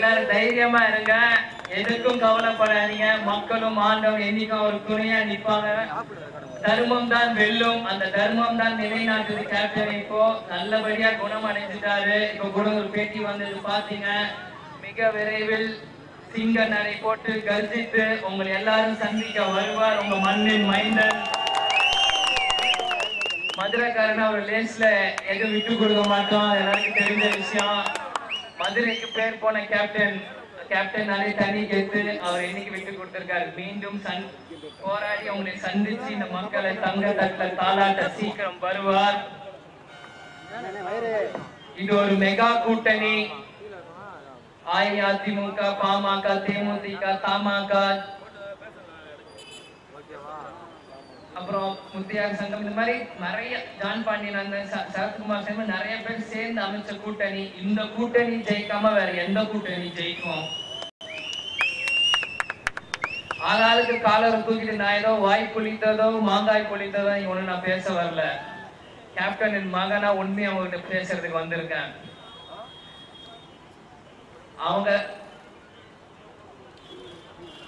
எல்லாரும் தைரியமா இருங்க. எதுக்கும் கவலைப்படாதீங்க. மக்களும் ஆண்டவன் என்னைக்கும் ஒரு துணையா நிப்பாங்க தர்மம் தான் வெல்லும். அந்த தர்மம் தான் நிலைநாட்டுது கேப்டன் இப்போ. நல்லபடியா குணம் அடைஞ்சிட்டாரு இப்போ குணம் ஒரு பேட்டி வந்தது பாத்தீங்க மிக விரைவில் சிங்க நடை போட்டு கர்ஜித்து உங்களை எல்லாரும் சந்திக்க வருவார் உங்க மண்ணின் மைந்தன். மதுரைக்காரன் அவர் லேஸ்ல எதுவும் விட்டு கொடுக்க மாட்டோம் எல்லாருக்கும் தெரிஞ்ச விஷயம். மதுரைக்கு பேர் போன கேப்டன் கேப்டன் நாளே தண்ணி கேட்டு அவர் இன்னைக்கு விட்டு கொடுத்திருக்காரு. மீண்டும் சன் போராடி அவங்களை சந்திச்சு இந்த மக்களை தங்க தட்ட தாளாட்ட சீக்கிரம் வருவார். இது ஒரு மெகா கூட்டணி. அஇஅதிமுக பாமக தேமுதிக தமாக அப்புறம் முத்தியார் சங்கம் இந்த மாதிரி நிறைய ஜான் பாண்டியன் அண்ணன் சரத்குமார் சேர்ந்து நிறைய பேர் சேர்ந்து அமைச்ச கூட்டணி. இந்த கூட்டணி ஜெயிக்காம வேற எந்த கூட்டணி ஜெயிக்கும்? ஆளாளுக்கு காலரை தூக்கிட்டு நான் ஏதோ வாய் பொழித்ததோ மாங்காய் பொழித்ததோ இங்க ஒண்ணு நான் பேச வரல. கேப்டன் என் மகனா உண்மையை அவங்ககிட்ட பேசுறதுக்கு வந்திருக்கேன். அவங்க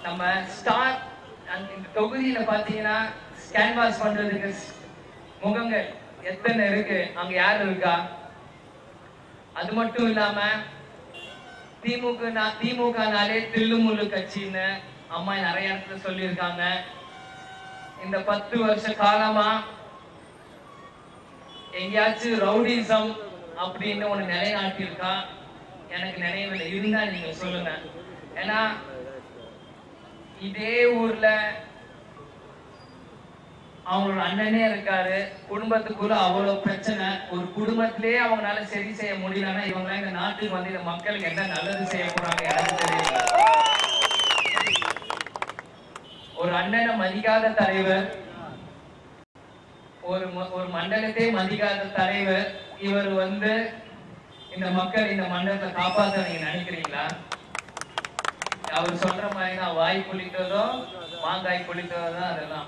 நம்ம ஸ்டார் இந்த தொகுதியில பாத்தீங்கன்னா கேன்வாஸ் பண்றதுக்கு முகங்கள் எத்தனை இருக்கு? அங்க யார் இருக்கா? அது மட்டும் இல்லாம திமுக நா- திமுகனாலே தில்லுமுள்ளு கட்சின்னு அம்மா நிறைய இடத்துல சொல்லியிருக்காங்க. இந்த பத்து வருஷ காலமா எங்கேயாச்சும் ரவுடிசம் அப்படின்னு ஒண்ணு நிலைநாட்டியிருக்கா? எனக்கு நினைவில் இருந்தா நீங்க சொல்லுங்க. ஏன்னா இதே ஊர்ல அவங்களோட அண்ணனே இருக்காரு. குடும்பத்துக்குள்ள அவ்வளவு பிரச்சனை. ஒரு குடும்பத்திலேயே அவங்களால சரி செய்ய முடியலன்னா இவங்க இந்த நாட்டுக்கு வந்து இந்த மக்களுக்கு என்ன நல்லது செய்ய போறாங்க எனக்கு தெரியல. ஒரு அண்ணனை மதிக்காத தலைவர் ஒரு ம- ஒரு மண்டலத்தை மதிக்காத தலைவர் இவர் வந்து இந்த மக்கள் இந்த மண்டலத்தை காப்பாத்த நீங்க நினைக்கிறீங்களா? அவர் சொல்ற மாதிரி தான் வாய் புளித்ததோ மாங்காய் புளித்ததோ தான் அதெல்லாம்.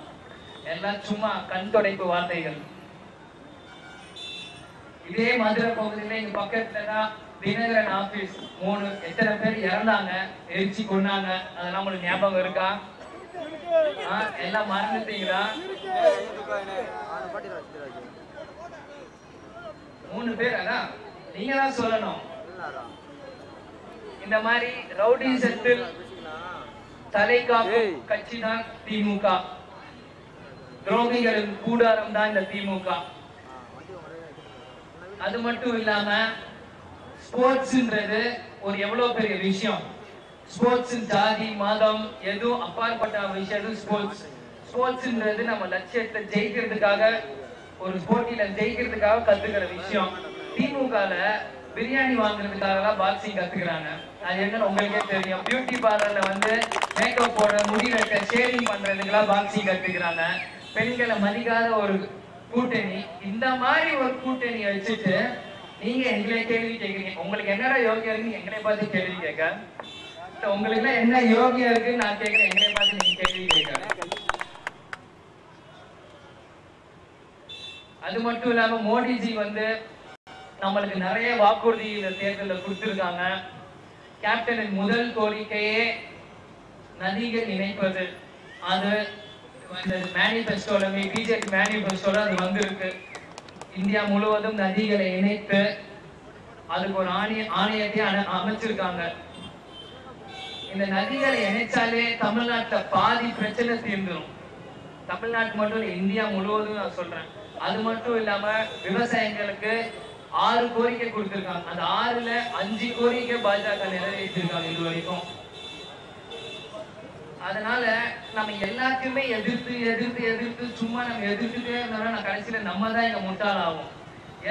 எல்லாம் சும்மா கண் துடைப்பு வார்த்தைகள். இதே மதுரை பகுதியில இங்க பக்கத்துல தான் தினகரன் ஆபீஸ் மூணு எத்தனை பேர் இறந்தாங்க எரிச்சு கொண்டாங்க அதெல்லாம் உங்களுக்கு ஞாபகம் இருக்கா? எல்லாம் மறந்துட்டீங்களா? மூணு பேர்? அதான் நீங்க தான் சொல்லணும். இந்த மாதிரி ரவுடிசத்தில் தலை காக்கும் கட்சி தான் திமுக. துரோகிகளின் கூடாரம் தான் இந்த திமுக. அது மட்டும் இல்லாம ஸ்போர்ட்ஸ்ன்றது ஒரு எவ்வளவு பெரிய விஷயம். ஸ்போர்ட்ஸ் ஜாதி மதம் எதுவும் அப்பாற்பட்ட விஷயம் ஸ்போர்ட்ஸ். ஸ்போர்ட்ஸ்ன்றது நம்ம லட்சியத்தை ஜெயிக்கிறதுக்காக ஒரு போட்டியில ஜெயிக்கிறதுக்காக கத்துக்கிற விஷயம். திமுகல பிரியாணி வாங்குறதுக்காக பாக்ஸிங் கத்துக்கிறாங்க. அது என்னன்னு உங்களுக்கே தெரியும். பியூட்டி பார்லர்ல வந்து மேக்கப் போட முடி வைக்க ஷேவிங் பண்றதுக்கெல்லாம் பாக்ஸிங் கத்துக்கிறாங்க. பெண்களை மதிக்காத ஒரு கூட்டணி இந்த மாதிரி ஒரு கூட்டணியை வச்சுட்டு நீங்க எங்களை கேள்வி கேக்குறீங்க உங்களுக்கு என்னடா யோகியம் இருக்கு எங்களை பார்த்து கேள்வி கேட்க? உங்களுக்கு என்ன யோகியம் இருக்கு நான் கேட்கிறேன். எங்களை பார்த்து நீங்க கேள்வி கேட்க. அது மட்டும் இல்லாம மோடிஜி வந்து நம்மளுக்கு நிறைய வாக்குறுதி இந்த தேர்தலில் கொடுத்துருக்காங்க. கேப்டனின் முதல் கோரிக்கையே நதிகள் இணைப்பது. அது இந்த மேனிபெஸ்டோல பிஜேபி மேனிபெஸ்டோல அது வந்திருக்கு. இந்தியா முழுவதும் நதிகளை இணைத்து அதுக்கு ஒரு ஆணைய ஆணையத்தை அமைச்சிருக்காங்க. இந்த நதிகளை இணைச்சாலே தமிழ்நாட்டுல பாதி பிரச்சனை தீர்ந்துடும் தமிழ்நாட்டு மட்டும் இல்ல இந்தியா முழுவதும் நான் சொல்றேன். அது மட்டும் இல்லாம விவசாயிகளுக்கு ஆறு கோரிக்கை கொடுத்திருக்காங்க. அந்த ஆறுல அஞ்சு கோரிக்கை பாஜக நிறைவேற்றிருக்காங்க இது வரைக்கும். அதனால நம்ம எல்லாத்தையுமே எதிர்த்து எதிர்த்து எதிர்த்து சும்மா நம்ம எதிர்த்துட்டே இருந்தோம்னா நான் கடைசியில நம்ம தான் இங்க முட்டாளாகும்.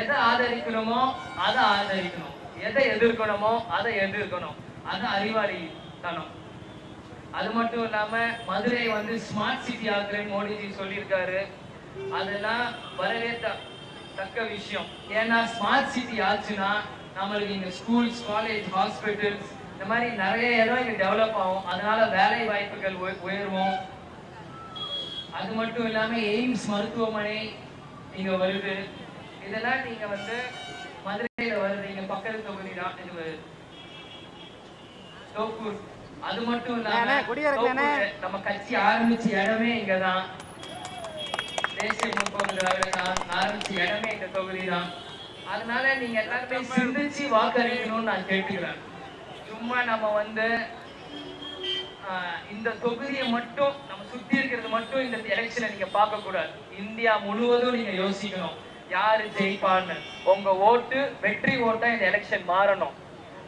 எதை ஆதரிக்கணுமோ அதை ஆதரிக்கணும். எதை எதிர்க்கணுமோ அதை எதிர்க்கணும். அது அறிவாளித்தனம். அது மட்டும் இல்லாம மதுரை வந்து ஸ்மார்ட் சிட்டி ஆக்குறேன்னு மோடிஜி சொல்லியிருக்காரு. அதெல்லாம் வரவே தக்க விஷயம். ஏன்னா ஸ்மார்ட் சிட்டி ஆச்சுன்னா நம்மளுக்கு இங்க ஸ்கூல்ஸ் காலேஜ் ஹாஸ்பிட்டல்ஸ் இந்த மாதிரி நிறைய இடம் இங்க டெவலப் ஆகும். அதனால வேலை வாய்ப்புகள் உய- உயர்வும். அது மட்டும் இல்லாம எய்ம்ஸ் மருத்துவமனை இங்க வருது. இதெல்லாம் நீங்க வந்து மதுரையில வருது. இங்க பக்கத்து தொகுதி தான் இது தோப்பூர். அது மட்டும் இல்லாம நம்ம கட்சி ஆரம்பிச்ச இடமே இங்கதான் தேசிய முற்போக்கு ஆரம்பிச்ச இடமே இந்த தொகுதி தான். அதனால நீங்க எல்லாருமே சிந்திச்சு வாக்களிக்கணும்னு நான் கேட்டுக்கிறேன். சும்மா நம்ம வந்து ஆஹ், இந்த தொகுதியை மட்டும் நம்ம சுத்தி இருக்கிறது மட்டும் இந்த எலெக்ஷனை நீங்க பார்க்க கூடாது இந்தியா முழுவதும் நீங்க யோசிக்கணும். யாரு ஜெயிப்பான்னு. உங்க ஓட்டு வெற்றி ஓட்டா இந்த எலெக்ஷன் மாறணும்.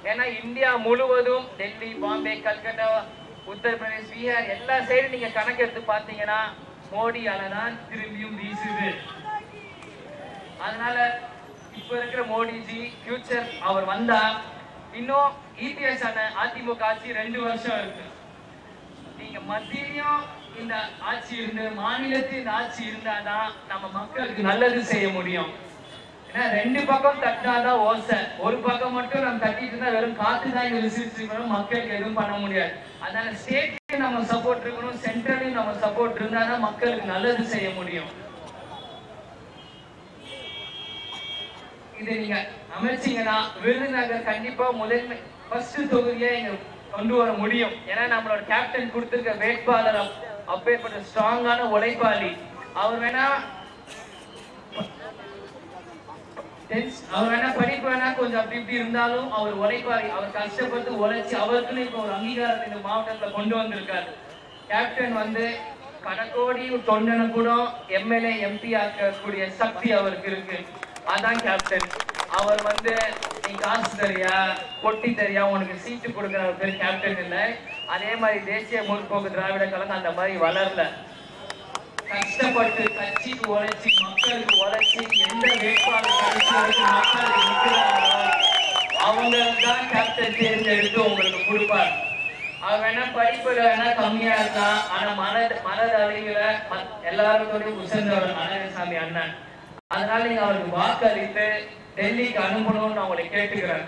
ஏன்னா இந்தியா முழுவதும் டெல்லி பாம்பே கல்கட்டா உத்தரப்பிரதேஷ் பீகார் எல்லா சைடும் நீங்க கணக்கெடுத்து பார்த்தீங்கன்னா மோடி அலை தான் திரும்பியும் வீசுது. அதனால இப்ப இருக்கிற மோடிஜி ஃபியூச்சர் அவர் வந்தா இன்னும் இபிஎஸ் அண்ணன் அதிமுக ஆட்சி ரெண்டு வருஷம் இருக்கு. நீங்க மத்தியிலையும் இந்த ஆட்சி இருந்து மாநிலத்தின் ஆட்சி இருந்தாதான் நம்ம மக்களுக்கு நல்லது செய்ய முடியும். ஏன்னா ரெண்டு பக்கம் தட்டினாதான் ஓசை. ஒரு பக்கம் மட்டும் நம்ம தட்டிட்டு இருந்தா வெறும் காத்து தான் இங்க மக்களுக்கு எதுவும் பண்ண முடியாது. அதனால ஸ்டேட்லயும் நம்ம சப்போர்ட் இருக்கணும். சென்ட்ரலையும் நம்ம சப்போர்ட் இருந்தாதான் மக்களுக்கு நல்லது செய்ய முடியும். இதை நீங்க அமைச்சீங்கன்னா விருதுநகர் கண்டிப்பா முதன்மை ஃபர்ஸ்ட் தொகுதியே இங்க கொண்டு வர முடியும். ஏன்னா நம்மளோட கேப்டன் கொடுத்துருக்க வேட்பாளர் அப்பேற்பட்ட ஸ்ட்ராங்கான உழைப்பாளி. அவர் வேணா அவர் வேணா படிப்பு வேணா கொஞ்சம் அப்படி இப்படி இருந்தாலும் அவர் உழைப்பாளி. அவர் கஷ்டப்பட்டு உழைச்சி அவருக்குன்னு இப்போ ஒரு அங்கீகாரத்தை இந்த மாவட்டத்துல கொண்டு வந்திருக்காரு. கேப்டன் வந்து கணக்கோடி தொண்டனை கூட எம்எல்ஏ எம்பி ஆக்கக்கூடிய சக்தி அவருக்கு இருக்கு. அதான் கேப்டன் அவர் வந்து நீ காசு தரியா பொட்டி தரியா உனக்கு சீட்டு கொடுக்குற பேர் கேப்டன் இல்லை. அதே மாதிரி தேசிய முற்போக்கு திராவிட கழகம் அந்த மாதிரி வளரல. கஷ்டப்பட்டு கட்சிக்கு உழைச்சி மக்களுக்கு உழைச்சி எந்த வேட்பாளர் மக்களுக்கு நிற்கிறாங்களோ அவங்க தான் கேப்டன் தேர்ந்தெடுத்து உங்களுக்கு கொடுப்பார். அவன் வேணா படிப்புல வேணா கம்மியா இருக்கான் ஆனா மன மனத அளவுல எல்லாருக்கும் உசந்தவர் நாராயணசாமி அண்ணன். அதனால நீங்க அவருக்கு வாக்களித்து டெல்லிக்கு அனுப்பணும்னு நான் உங்களை கேட்டுக்கிறேன்.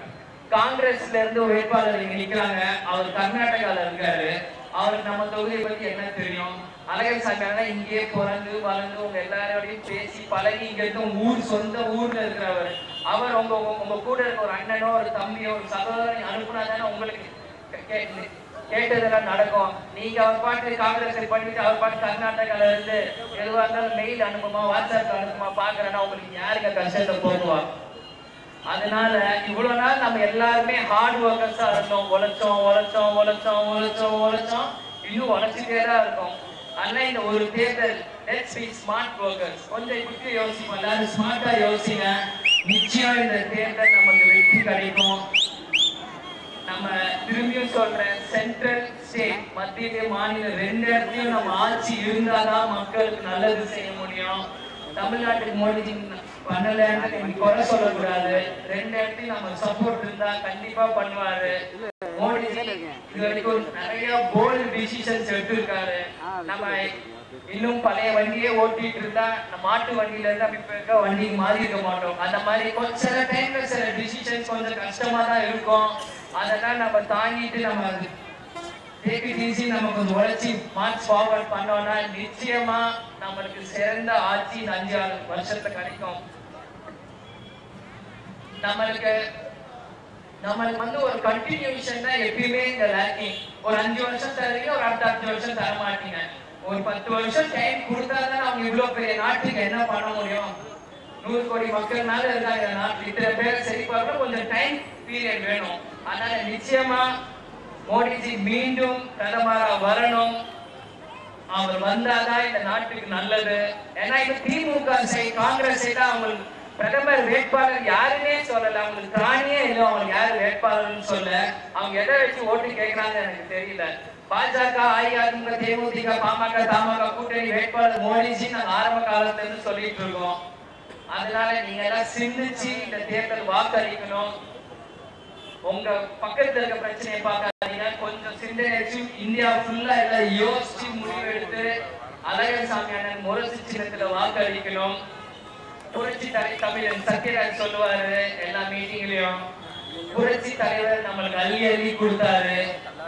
காங்கிரஸ்ல இருந்து ஒரு வேட்பாளர் இங்க நிக்கிறாங்க அவர் கர்நாடகால இருக்காரு. அவருக்கு நம்ம தொகுதியை பத்தி என்ன தெரியும்? அழகர் சாமி இங்கே பிறந்து வளர்ந்து உங்க எல்லாரோடையும் பேசி பழகி இங்க இருக்க ஊர் சொந்த ஊர்ல இருக்கிறவர். அவர் உங்க உங்க- கூட இருக்க ஒரு அண்ணனோ ஒரு தம்பியோ ஒரு சகோதரன் அனுப்புனா தானே உங்களுக்கு கேட்டதெல்லாம் நடக்கும். நீங்க அவர் பாட்டு காங்கிரஸ் பண்ணிட்டு அவர் பாட்டு கர்நாடகால இருந்து எதுவா இருந்தாலும் மெயில் அனுப்புமா வாட்ஸ்அப் அனுப்புமா பாக்குறேன்னா உங்களுக்கு யாருங்க கஷ்டத்தை போகுவா அதனால இவ்வளவு நாள் நம்ம எல்லாருமே ஹார்ட் ஒர்க்கர்ஸா இருந்தோம். உழைச்சோம் உழைச்சோம் உழைச்சோம் உழைச்சோம் உழைச்சோம். இன்னும் உழைச்சிட்டே தான் இருக்கோம். ஆனா இந்த ஒரு தேர்தல் லெட்ஸ் பி ஸ்மார்ட் ஒர்க்கர்ஸ் கொஞ்சம் இப்படி யோசிப்போம். எல்லாரும் ஸ்மார்ட்டா யோசிங்க. நிச்சயம் இந்த தேர்தல் நமக்கு வெற்றி கிடைக்கும். நம்ம திரும்பியும் சொல்றேன் சென்ட்ரல் ஸ்டேட் மத்திய மாநிலம் ரெண்டு இடத்துலயும் நம்ம ஆட்சி இருந்தாதான் மக்களுக்கு நல்லது செய்ய முடியும். தமிழ்நாட்டுக்கு மோடிஜி பண்ணலன்னு நீங்க குறை சொல்லக்கூடாது. ரெண்டு இடத்துல நம்ம சப்போர்ட் இருந்தா கண்டிப்பா பண்ணுவாரு. மோடிஜி இது வரைக்கும் நிறைய போல்டு டிசிஷன்ஸ் எடுத்திருக்காரு. நம்ம இன்னும் பழைய வண்டியே ஓட்டிட்டு இருந்தா மாட்டு வண்டியில இருந்து அப்படி இருக்க வண்டிக்கு மாறி இருக்க மாட்டோம். அந்த மாதிரி கொஞ்சம் சில டைம்ல சில டிசிஷன்ஸ் கொஞ்சம் கஷ்டமா தான் இருக்கும். அதெல்லாம் நம்ம தாங்கிட்டு நம்ம அது டேக் இட் நம்ம கொஞ்சம் உழைச்சி மார்ச் ஃபார்வர்ட் பண்ணோம்னா நிச்சயமா நம்மளுக்கு சிறந்த ஆட்சி இந்த அஞ்சு வருஷத்துல கிடைக்கும். நம்மளுக்கு நம்மளுக்கு வந்து ஒரு கண்டினியூஷன் தான் எப்பயுமே இந்த லேக்கிங் ஒரு அஞ்சு வருஷம் தருவீங்க ஒரு அடுத்த அஞ்சு வருஷம் தர மாட்டீங்க. ஒரு பத்து வருஷம் டைம் கொடுத்தா தான் அவங்க இவ்வளவு பெரிய நாட்டுக்கு என்ன பண்ண முடியும்? நூறு கோடி மக்கள்னால இருக்காங்க இந்த இத்தனை பேர் சரி பார்க்க கொஞ்சம் டைம் பீரியட் வேணும். அதனால நிச்சயமா மோடிஜி மீண்டும் பிரதமரா வரணும். அவர் வந்தாதான் இந்த நாட்டுக்கு நல்லது. ஏன்னா இது திமுக சைடு காங்கிரஸ் சைடு அவங்களுக்கு பிரதமர் வேட்பாளர் யாருன்னே சொல்லல. அவங்களுக்கு தானே இல்லை அவங்க யாரு வேட்பாளர்னு சொல்ல அவங்க எதை வச்சு ஓட்டு கேட்கறாங்க எனக்கு தெரியல. பாஜக அஇஅதிமுக தேமுதிக பாமக தமாக கூட்டணி வேட்பாளர் மோடிஜி நாங்க ஆரம்ப காலத்துல இருந்து சொல்லிட்டு இருக்கோம். அதனால நீங்க எல்லாம் சிந்திச்சு இந்த தேர்தல் வாக்களிக்கணும். உங்க பக்கத்துல இருக்க பிரச்சனையை பார்க்காதீங்க. கொஞ்சம் சிந்தனை வச்சு இந்தியா ஃபுல்லா எல்லாம் யோசிச்சு முடிவெடுத்து அழகர் சாமி அண்ணன் முரசு சின்னத்துல வாக்களிக்கணும். புரட்சி தலை தமிழன் சத்யராஜ் சொல்லுவாரு எல்லா மீட்டிங்லயும் புரட்சி தலைவர் நம்மளுக்கு அள்ளி அள்ளி கொடுத்தாரு.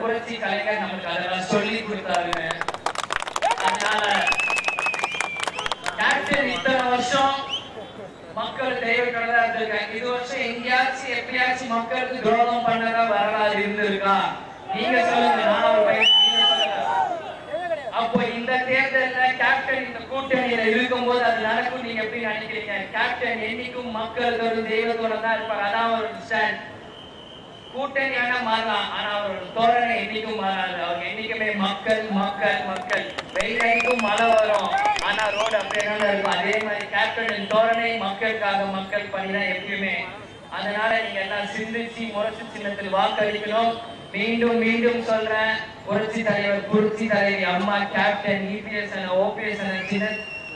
புரட்சி கலைஞர் நம்மளுக்கு அதெல்லாம் சொல்லி கொடுத்தாரு அதனால இத்தனை வருஷம் மக்கள் தெய்வங்களா இருந்திருக்காங்க. இது வருஷம் எங்கேயாச்சும் எப்பயாச்சும் மக்களுக்கு துரோகம் பண்ணதா வரலாறு இருந்திருக்கா? நீங்க சொல்லுங்க. கேள்வி அனுப்பிடுங்க கேப்டன் என்னைக்கும் மக்களோட தெய்வத்தோட தான் இருப்பார். அதான் அவரோட ஸ்டாண்ட் கூட்டணி ஆனா மாறலாம். ஆனா அவரோட தோரணை என்னைக்கும் மாறாது. அவங்க என்னைக்குமே மக்கள் மக்கள் மக்கள். வெயில் அடிக்கும் மழை வரும். ஆனா ரோடு அப்படியே தான் இருக்கும். அதே மாதிரி கேப்டனின் தோரணை மக்களுக்காக மக்கள் பணிதான் எப்பயுமே. அதனால நீங்க எல்லாம் சிந்திச்சு முரசு சின்னத்தில் வாக்களிக்கணும். மீண்டும் மீண்டும் சொல்றேன். புரட்சி தலைவர் புரட்சி தலைவி அம்மா கேப்டன் இபிஎஸ் ஓபிஎஸ் சின்ன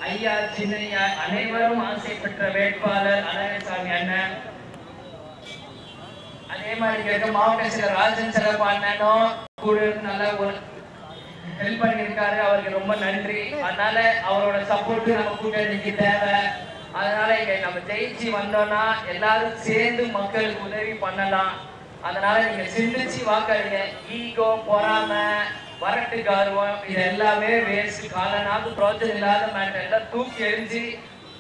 ஐயா சின்னையா அனைவரும் ஆசை பெற்ற வேட்பாளர் அழகசாமி அண்ணன். அதே மாதிரி இங்க மாவட்ட செயலர் ராஜன் சிறப்பு அண்ணனும் கூட நல்லா ஹெல்ப் பண்ணியிருக்காரு. அவருக்கு ரொம்ப நன்றி. அதனால அவரோட சப்போர்ட் நம்ம கூட்டணிக்கு தேவை. அதனால இங்க நம்ம ஜெயிச்சு வந்தோம்னா எல்லாரும் சேர்ந்து மக்களுக்கு உதவி பண்ணலாம். அதனால நீங்க சிந்திச்சு வாக்களிங்க. ஈகோ பொறாம. வரட்டு கௌரவம் இது எல்லாமே வேஸ்ட். காலனாவது பிரோஜனம் இல்லாத மேட்டர் எல்லாம் தூக்கி எரிஞ்சு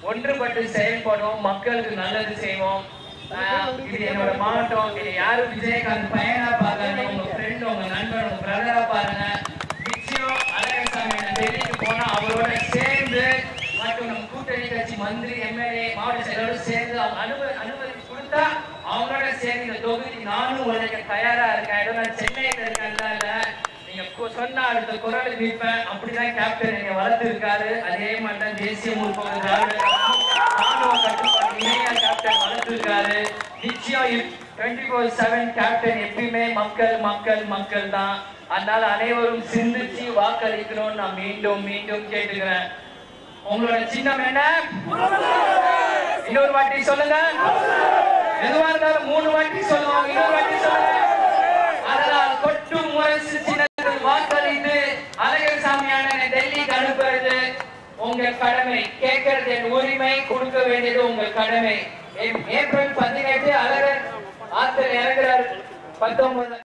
ஒன்றுபட்டு செயல்படுவோம். மக்களுக்கு நல்லது செய்வோம். இது என்னோட மாவட்டம். இது யாரும் விஜயகாந்த் பையனா பாருங்க உங்க ஃப்ரெண்ட் உங்க நண்பன் உங்க பிரதரா பாருங்க. நிச்சயம் அழகசாமி டெல்லிக்கு போனா அவரோட சேர்ந்து மற்றும் நம்ம கூட்டணி கட்சி மந்திரி எம்எல்ஏ மாவட்ட செயலரோட சேர்ந்து அவங்க அனுமதி அனுமதி கொடுத்தா அவங்களோட சேர்ந்து இந்த தொகுதிக்கு நானும் உழைக்க தயாரா இருக்கேன். சொன்ன அடுத்த குரலுக்கு நிற்பேன் அப்படிதான் கேப்டன் என்னை வளர்த்து இருக்காரு அதே மாதிரி தான் தேசிய முற்போக்கு திராவிட ராணுவ கட்டுப்பாடு கேப்டன் வளர்த்து இருக்காரு நிச்சயம் டுவெண்ட்டி ஃபோர் செவன் கேப்டன் எப்பயுமே மக்கள் மக்கள் மக்கள் தான். அதனால அனைவரும் சிந்திச்சு வாக்களிக்கணும்னு நான் மீண்டும் மீண்டும் கேட்டுக்கிறேன். உங்களோட சின்னம் என்ன? இன்னொரு வாட்டி சொல்லுங்க. எதுவா இருந்தாலும் மூணு வாட்டி சொல்லுவாங்க இன்னொரு வாட்டி சொல்லுங்க. அதனால் கொட்டும் முரசு வாக்களித்து அழகர் சாமியான டெல்லிக்கு அனுப்புறது உங்க கடமை. கேட்கறது என் உரிமை கொடுக்க வேண்டியது உங்க கடமை. ஏ- ஏப்ரல் பதினெட்டு அழகர் ஆத்தர் இறங்குறாரு. பத்தொன்பது